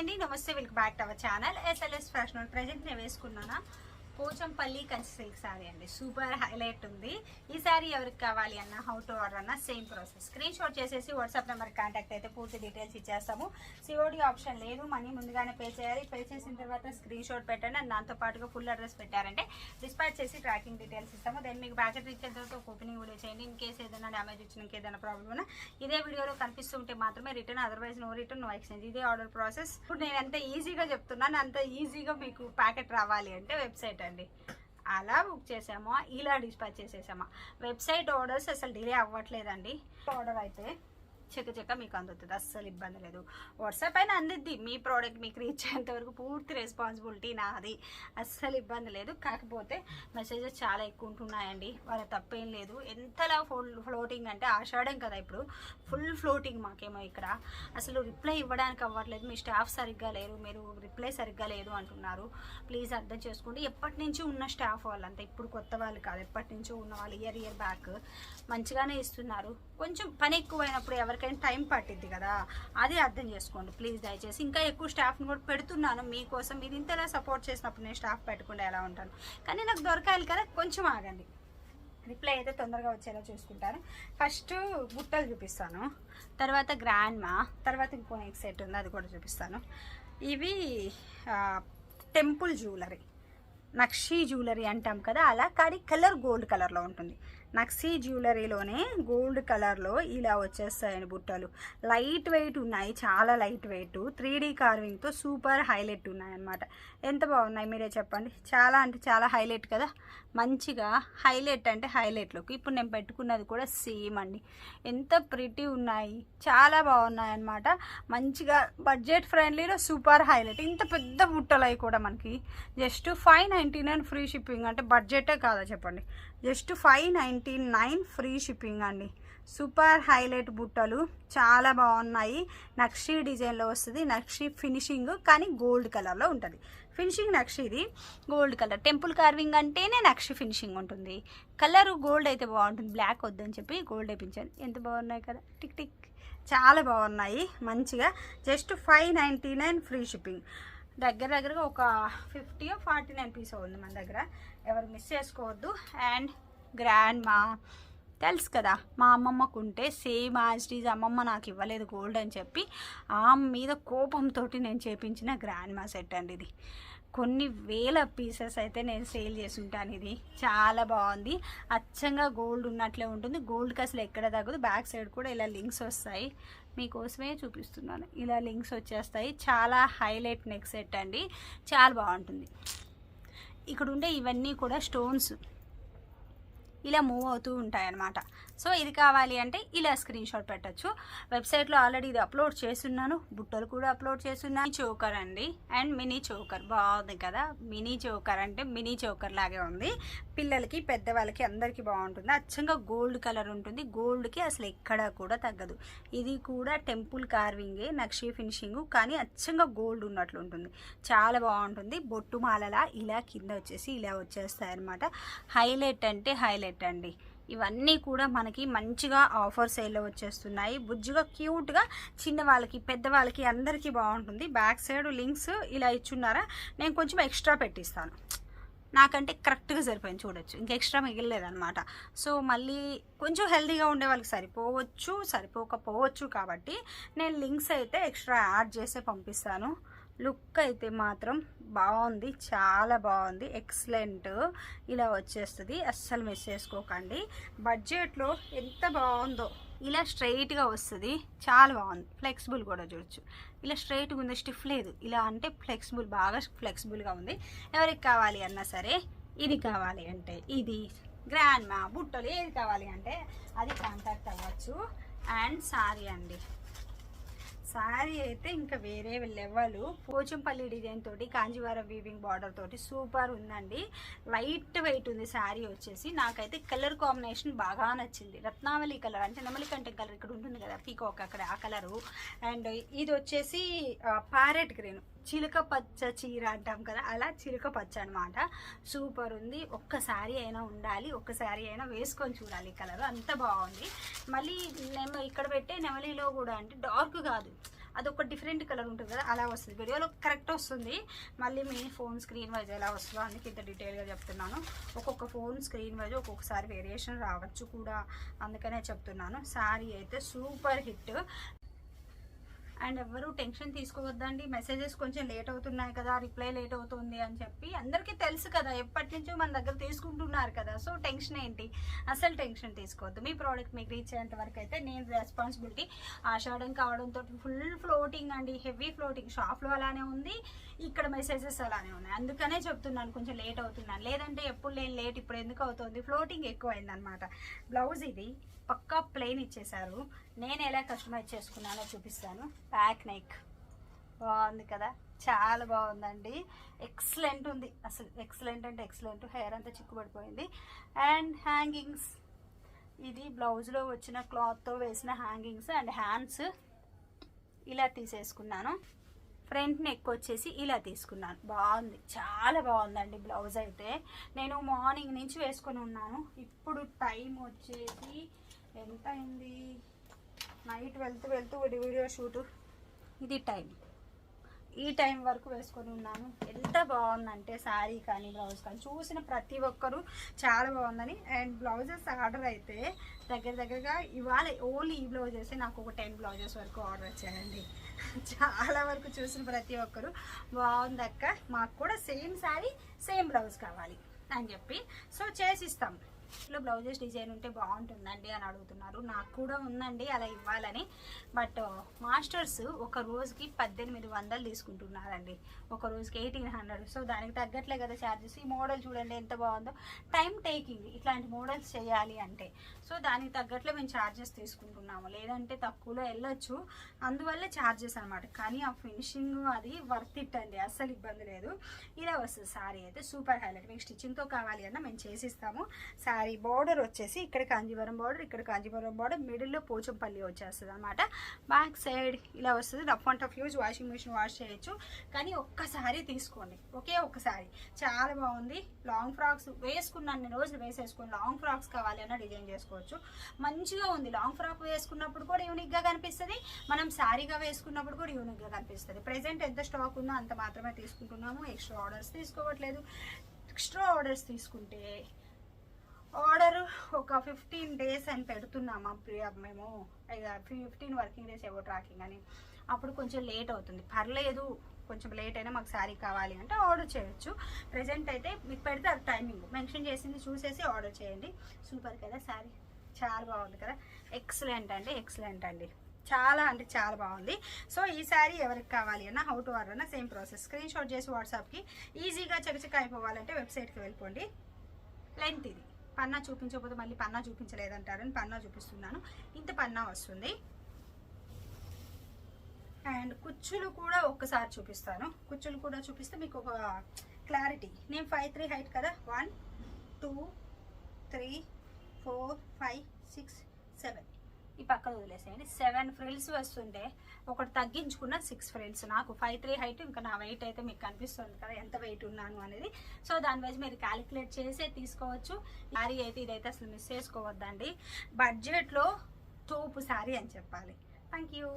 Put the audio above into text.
అండి. నమస్తే welcome back to our channel. SLS fashion present నేను వేసుకున్నాను? పోచంపల్లి కంచి సిల్క్ శారీ అండి. సూపర్ హైలైట్ ఉంది. ఈ శారీ ఎవరికి కావాలి అన్న హౌ టు ఆర్డర్ అన్న సేమ్ ప్రాసెస్ స్క్రీన్ షాట్ చేసేసి వాట్సాప్ నెంబర్ కాంటాక్ట్ అయితే పూర్తి డీటెయిల్స్ ఇచ్చేస్తాము. సిఓడి ఆప్షన్ లేదు. మనీ ముందుగానే పే చేయాలి. పే చేసిన తర్వాత స్క్రీన్ షాట్ పెట్టండి. అండ్ దాంతో పాటుగా ఫుల్ అడ్రస్ పెట్టారంటే డిస్పాచ్ చేసి ట్రాకింగ్ డీటెయిల్స్ ఇస్తాము. దెన్ మీకు ప్యాకెట్ ఇచ్చిన తర్వాత ఒక ఓపెనింగ్ వీడియో చేయండి. ఇన్ కేసు ఏదైనా డ్యామేజ్ వచ్చిన ఏదైనా ప్రాబ్లమ్ ఉన్నా ఇదే వీడియోలో కనిపిస్తుంటే మాత్రమే return otherwise no return no exchange ఇదే ఆర్డర్ ప్రాసెస్ ఇప్పుడు నేను ఎంత ఈజీగా చెప్తున్నాను అంత ఈజీగా మీకు ప్యాకెట్ రావాలి అంటే వెబ్సైట్ చూడండి అలా బుక్ చేసామా? ఇలా డిస్పాచ్ చేసేసామా? వెబ్సైట్ ఆర్డర్స్ అసలు డిలే అవ్వట్లేదండి. ఆర్డర్ అయితే చెక్క చెక్క మీకు అందుతుంది. అస్సలు ఇబ్బంది లేదు. వాట్సాప్ అయినా అందిద్ది. మీ ప్రోడక్ట్ మీకు రీచ్ అయ్యేంతవరకు పూర్తి రెస్పాన్సిబిలిటీ నాది. అస్సలు ఇబ్బంది లేదు. కాకపోతే మెసేజెస్ చాలా ఎక్కువ ఉంటున్నాయండి. వాళ్ళ తప్పేం లేదు. ఎంతలా ఫోల్ ఫ్లోటింగ్ అంటే ఆషాఢం కదా ఇప్పుడు. ఫుల్ ఫ్లోటింగ్ మాకేమో ఇక్కడ. అసలు రిప్లై ఇవ్వడానికి అవ్వట్లేదు. మీ స్టాఫ్ సరిగ్గా లేరు. మీరు రిప్లై సరిగ్గా లేదు అంటున్నారు. ప్లీజ్ అర్థం చేసుకోండి. ఎప్పటి నుంచి ఉన్న స్టాఫ్ వాళ్ళంతా? ఇప్పుడు కొత్త వాళ్ళు కాదు. ఎప్పటి నుంచో ఉన్న వాళ్ళు. ఇయర్ ఇయర్ బ్యాక్ మంచిగానే ఇస్తున్నారు. కొంచెం పని ఎక్కువైనప్పుడు ఎవరికైనా టైం పట్టిద్ది కదా అది అర్థం చేసుకోండి. ప్లీజ్ దయచేసి ఇంకా ఎక్కువ స్టాఫ్ని కూడా పెడుతున్నాను మీకోసం. మీరు ఇంతలా సపోర్ట్ చేసినప్పుడు నేను స్టాఫ్ పెట్టకుండా ఎలా ఉంటాను? కానీ నాకు దొరకాలి కదా కొంచెం ఆగండి. రిప్లై అయితే తొందరగా వచ్చేలా చూసుకుంటాను. ఫస్ట్ బుట్టలు చూపిస్తాను. తర్వాత గ్రాండ్ మా తర్వాత ఇంకో నెక్స్ట్ సెట్ ఉంది అది కూడా చూపిస్తాను. ఇవి టెంపుల్ జ్యువెలరీ నక్షీ జ్యువెలరీ అంటాం కదా అలా కానీ కలర్ గోల్డ్ కలర్లో ఉంటుంది. నక్సీ జ్యువెలరీలోనే గోల్డ్ కలర్లో ఇలా వచ్చేస్తాయండి బుట్టలు. లైట్ వెయిట్ ఉన్నాయి చాలా లైట్ వెయిట్. త్రీ డీ కార్వింగ్తో సూపర్ హైలైట్ ఉన్నాయన్నమాట. ఎంత బాగున్నాయి మీరే చెప్పండి. చాలా అంటే చాలా హైలైట్ కదా. మంచిగా హైలైట్ అంటే హైలైట్లోకి ఇప్పుడు నేను పెట్టుకున్నది కూడా సేమ్ అండి. ఎంత ప్రిటీ ఉన్నాయి. చాలా బాగున్నాయి అన్నమాట. మంచిగా బడ్జెట్ ఫ్రెండ్లీలో సూపర్ హైలైట్. ఇంత పెద్ద బుట్టలు అవి కూడా మనకి just five ninety nine free shipping అంటే బడ్జెటే కాదా చెప్పండి. Just five ninety nine free shipping అండి. సూపర్ హైలైట్ బుట్టలు. చాలా బాగున్నాయి. నక్షీ డిజైన్లో వస్తుంది. నక్షీ ఫినిషింగ్ కానీ గోల్డ్ కలర్లో ఉంటుంది. ఫినిషింగ్ నక్షీది గోల్డ్ కలర్. టెంపుల్ కార్వింగ్ అంటేనే నక్షి ఫినిషింగ్ ఉంటుంది. కలర్ గోల్డ్ అయితే బాగుంటుంది. బ్లాక్ వద్దని చెప్పి గోల్డ్ వేయించాను ఎంత బాగున్నాయి కదా? Tick tick. చాలా బాగున్నాయి. మంచిగా. Just five ninety nine free shipping. దగ్గర దగ్గరగా ఒక ఫిఫ్టీ ఫార్టీ నైన్ పీస్ ఉంది మన దగ్గర. ఎవరు మిస్ చేసుకోవద్దు. అండ్ గ్రాండ్ మా తెలుసు కదా మా అమ్మమ్మకు ఉంటే సేమ్ యాజ్టీజ్ అమ్మమ్మ నాకు ఇవ్వలేదు గోల్డ్ అని చెప్పి ఆమె మీద కోపంతో నేను చేపించిన గ్రాండ్ మా సెట్ అండి ఇది. కొన్ని వేల పీసెస్ అయితే నేను సేల్ చేసి ఉంటాను ఇది. చాలా బాగుంది. అచ్చంగా గోల్డ్ ఉన్నట్లే ఉంటుంది. గోల్డ్కి అసలు ఎక్కడ తగ్గదు. బ్యాక్ సైడ్ కూడా ఇలా లింక్స్ వస్తాయి. మీకోసమే చూపిస్తున్నాను. ఇలా లింక్స్ వచ్చేస్తాయి. చాలా హైలైట్ నెక్ సెట్ అండి. చాలా బాగుంటుంది. ఇక్కడ ఉండే ఇవన్నీ కూడా స్టోన్స్ ఇలా మూవ్ అవుతూ ఉంటాయన్నమాట. సో ఇది కావాలి అంటే ఇలా స్క్రీన్ షాట్ పెట్టచ్చు. వెబ్సైట్లో ఆల్రెడీ ఇది అప్లోడ్ చేస్తున్నాను. బుట్టలు కూడా అప్లోడ్ చేస్తున్నాను చోకర్ అండి. And mini choker. బాగుంది కదా? మినీ చోకర్ అంటే మినీ చోకర్ లాగే ఉంది. పిల్లలకి పెద్దవాళ్ళకి అందరికీ బాగుంటుంది. అచ్చంగా గోల్డ్ కలర్ ఉంటుంది. గోల్డ్కి అసలు ఎక్కడా కూడా తగ్గదు. ఇది కూడా టెంపుల్ కార్వింగే నక్షీ ఫినిషింగ్ కానీ అచ్చంగా గోల్డ్ ఉన్నట్లు ఉంటుంది. చాలా బాగుంటుంది. బొట్టు మాలలా ఇలా కింద వచ్చేసి ఇలా వచ్చేస్తాయి అనమాట హైలైట్ అంటే హైలైట్. అండి ఇవన్నీ కూడా మనకి మంచిగా ఆఫర్ సేల్లో వచ్చేస్తున్నాయి. బుజ్జిగా క్యూట్గా చిన్న వాళ్ళకి పెద్దవాళ్ళకి అందరికీ బాగుంటుంది. బ్యాక్ సైడ్ లింక్స్ ఇలా ఇచ్చున్నారా? నేను కొంచెం ఎక్స్ట్రా పెట్టిస్తాను. నాకంటే కరెక్ట్గా సరిపోయింది చూడొచ్చు. ఇంకా ఎక్స్ట్రా మిగిలేదన్నమాట సో మళ్ళీ కొంచెం హెల్తీగా ఉండే వాళ్ళకి సరిపోవచ్చు సరిపోకపోవచ్చు కాబట్టి నేను లింక్స్ అయితే ఎక్స్ట్రా యాడ్ చేసే పంపిస్తాను. లుక్ అయితే మాత్రం బాగుంది. చాలా బాగుంది. ఎక్సలెంట్ ఇలా వచ్చేస్తుంది. అస్సలు మిస్ చేసుకోకండి. బడ్జెట్లో ఎంత బాగుందో ఇలా స్ట్రైట్గా వస్తుంది. చాలా బాగుంది. ఫ్లెక్సిబుల్ కూడా చూడొచ్చు. ఇలా స్ట్రైట్గా ఉంది స్టిఫ్ లేదు. ఇలా అంటే ఫ్లెక్సిబుల్ బాగా ఫ్లెక్సిబుల్గా ఉంది. ఎవరికి కావాలి అన్నా సరే ఇది కావాలి అంటే ఇది. గ్రాండ్ మా బుట్టలు ఏది కావాలి అంటే అది కాంటాక్ట్ అవ్వచ్చు. అండ్ సారీ అండి. సారీ అయితే ఇంకా వేరే లెవెల్. పోచంపల్లి డిజైన్ తోటి కాంజీవరం వీవింగ్ బార్డర్ తోటి సూపర్ ఉందండి. లైట్ వెయిట్ ఉంది శారీ వచ్చేసి. నాకైతే కలర్ కాంబినేషన్ బాగా నచ్చింది. రత్నావళి కలర్ అంటే నెమలికంటే కలర్ ఇక్కడ ఉంటుంది కదా పీకాక్ అక్కడ ఆ కలరు అండ్ ఇది వచ్చేసి ప్యారెట్ గ్రీన్ చిలుక పచ్చ చీర అంటాం కదా అలా చిలుక పచ్చ అనమాట సూపర్ ఉంది. ఒక్క శారీ అయినా ఉండాలి ఒక్క శారీ అయినా వేసుకొని చూడాలి కలర్. అంత బాగుంది. మళ్ళీ నెమ ఇక్కడ పెట్టే నెమలిలో కూడా అంటే డార్క్ కాదు. అదొక డిఫరెంట్ కలర్ ఉంటుంది కదా అలా వస్తుంది. వీడియోలో కరెక్ట్ వస్తుంది. మళ్ళీ మీ ఫోన్ స్క్రీన్ వైజ్ ఎలా వస్తుందో అందుకే ఇంత డీటెయిల్గా చెప్తున్నాను. ఒక్కొక్క ఫోన్ స్క్రీన్ వైజ్ ఒక్కొక్కసారి వేరియేషన్ రావచ్చు కూడా అందుకనే చెప్తున్నాను. శారీ అయితే సూపర్ హిట్ అండ్ ఎవరు టెన్షన్ తీసుకోవద్దండి. మెసేజెస్ కొంచెం లేట్ అవుతున్నాయి కదా రిప్లై లేట్ అవుతుంది అని చెప్పి అందరికీ తెలుసు కదా ఎప్పటి నుంచో మన దగ్గర తీసుకుంటున్నారు కదా. సో టెన్షన్ ఏంటి? అసలు టెన్షన్ తీసుకోవద్దు. మీ ప్రోడక్ట్ మీకు రీచ్ అయ్యేంత వరకు అయితే నేను రెస్పాన్సిబిలిటీ ఆషాఢం కావడంతో ఫుల్ ఫ్లోటింగ్ అండి. హెవీ ఫ్లోటింగ్ షాప్లో అలానే ఉంది. ఇక్కడ మెసేజెస్ అలానే ఉన్నాయి. అందుకనే చెప్తున్నాను కొంచెం లేట్ అవుతున్నాను. లేదంటే ఎప్పుడు లేని లేట్ ఇప్పుడు ఎందుకు అవుతుంది? ఫ్లోటింగ్ ఎక్కువైంది అనమాట బ్లౌజ్ ఇది. పక్కా ప్లెయిన్ ఇచ్చేసారు నేను ఎలా కస్టమైజ్ చేసుకున్నానో చూపిస్తాను. బ్యాక్ నెక్ బాగుంది కదా? చాలా బాగుందండి. ఎక్సలెంట్ ఉంది. అసలు ఎక్సలెంట్ అంటే ఎక్సలెంట్ హెయిర్ అంతా చిక్కుపడిపోయింది అండ్ హ్యాంగింగ్స్ ఇది బ్లౌజ్లో వచ్చిన క్లాత్తో వేసిన హ్యాంగింగ్స్ అండ్ హ్యాండ్స్ ఇలా తీసేసుకున్నాను. ఫ్రంట్ నెక్ వచ్చేసి ఇలా తీసుకున్నాను. బాగుంది. చాలా బాగుందండి బ్లౌజ్ అయితే. నేను మార్నింగ్ నుంచి వేసుకొని ఉన్నాను. ఇప్పుడు టైం వచ్చేసి ఎంత అయింది నైట్ వెళ్తూ వెళ్తూ వీడియో షూట్. ఇది టైం. ఈ టైం వరకు వేసుకొని ఉన్నాను. ఎంత బాగుందంటే శారీ కానీ బ్లౌజ్ కానీ. చూసిన ప్రతి ఒక్కరూ చాలా బాగుందని. అండ్ బ్లౌజెస్ ఆర్డర్ అయితే దగ్గర దగ్గరగా ఇవాళ ఓన్లీ ఈ బ్లౌజెస్. నాకు ఒక టెన్ బ్లౌజెస్ వరకు ఆర్డర్ వచ్చానండి చాలా వరకు చూసిన ప్రతి ఒక్కరు బాగుంది అక్క మాకు కూడా సేమ్ శారీ సేమ్ బ్లౌజ్ కావాలి అని చెప్పి. సో చేసిస్తాం. ఇట్లా బ్లౌజెస్ డిజైన్ ఉంటే బాగుంటుందండి అని అడుగుతున్నారు. నాకు కూడా ఉందండి అలా ఇవ్వాలని. బట్ మాస్టర్స్ ఒక రోజుకి పద్దెనిమిది వందలు తీసుకుంటున్నారండి. ఒక రోజుకి ఎయిటీన్ హండ్రెడ్. సో దానికి తగ్గట్లే కదా ఛార్జెస్ ఈ మోడల్ చూడండి ఎంత బాగుందో. టైం టేకింగ్ ఇట్లాంటి మోడల్స్ చేయాలి అంటే. సో దానికి తగ్గట్లే మేము ఛార్జెస్ తీసుకుంటున్నాము. లేదంటే తక్కువలో వెళ్ళొచ్చు. అందువల్ల ఛార్జెస్ అనమాట కానీ ఆ ఫినిషింగ్ అది వర్త్ ఇట్ అండి. అస్సలు ఇబ్బంది లేదు. ఇలా వస్తుంది. సారీ అయితే సూపర్ హైలైట్. మీకు స్టిచ్చింగ్తో కావాలి అన్న మేము చేసిస్తాము. శారీ బార్డర్ వచ్చేసి ఇక్కడ కాంజీవరం బార్డర్ ఇక్కడ కాంజీవరం బార్డర్ మిడిల్లో పోచంపల్లి వచ్చేస్తుంది అనమాట బ్యాక్ సైడ్ ఇలా వస్తుంది. Rough and tough use washing machine wash చేయొచ్చు. కానీ ఒక్కసారి తీసుకోండి. ఒకే ఒక్కసారి. చాలా బాగుంది. లాంగ్ ఫ్రాక్స్ వేసుకున్నాను అన్ని రోజులు వేసేసుకుని లాంగ్ ఫ్రాక్స్ కావాలి అన్న డిజైన్ చేసుకోవచ్చు. మంచిగా ఉంది. లాంగ్ ఫ్రాక్ వేసుకున్నప్పుడు కూడా యూనిక్గా కనిపిస్తుంది. మనం శారీగా వేసుకున్నప్పుడు కూడా యూనిక్గా కనిపిస్తుంది. ప్రజెంట్ ఎంత స్టాక్ ఉందో అంత మాత్రమే తీసుకుంటున్నాము. ఎక్స్ట్రా ఆర్డర్స్ తీసుకోవట్లేదు. ఎక్స్ట్రా ఆర్డర్స్ తీసుకుంటే ఆర్డర్ ఒక ఫిఫ్టీన్ డేస్ అని పెడుతున్నామా ప్రియ మేము. ఇక ఫిఫ్టీన్ వర్కింగ్ డేస్ ఏవో ట్రాకింగ్ అని. అప్పుడు కొంచెం లేట్ అవుతుంది. పర్లేదు కొంచెం లేట్ అయినా మాకు శారీ కావాలి అంటే ఆర్డర్ చేయొచ్చు. ప్రజెంట్ అయితే మీకు పెడితే అది టైమింగ్. మెన్షన్ చేసింది చూసేసి ఆర్డర్ చేయండి. సూపర్ కదా శారీ. చాలా బాగుంది కదా. ఎక్సలెంట్ అండి ఎక్సలెంట్ అండి. చాలా అంటే చాలా బాగుంది. సో ఈ శారీ ఎవరికి కావాలి అన్న హౌ టు ఆర్డర్ అన్న సేమ్ ప్రాసెస్. స్క్రీన్ షాట్ చేసి వాట్సాప్కి. ఈజీగా చకచక అయిపోవాలంటే వెబ్సైట్కి వెళ్ళిపోండి. లెంత్ ఇది. పన్నా చూపించకపోతే మళ్ళీ పన్నా చూపించలేదంటారని పన్నా చూపిస్తున్నాను. ఇంత పన్నా వస్తుంది. అండ్ కుచ్చులు కూడా ఒక్కసారి చూపిస్తాను. కుచ్చులు కూడా చూపిస్తే మీకు ఒక క్లారిటీ. నేను ఫైవ్ త్రీ హైట్ కదా? One two three four five six seven ఈ పక్కన వదిలేసేయండి. సెవెన్ ఫ్రిల్స్ వస్తుంటే ఒకటి తగ్గించుకున్న సిక్స్ ఫ్రిల్స్ నాకు ఫైవ్ త్రీ హైట్ ఇంకా నా వెయిట్ అయితే మీకు కనిపిస్తుంది కదా ఎంత వెయిట్ ఉన్నాను అనేది. సో దాని వైజ్ మీరు క్యాలిక్యులేట్ చేసే తీసుకోవచ్చు. శారీ అయితే ఇదైతే అసలు మిస్ చేసుకోవద్దండి. బడ్జెట్లో తోపు శారీ అని చెప్పాలి. Thank you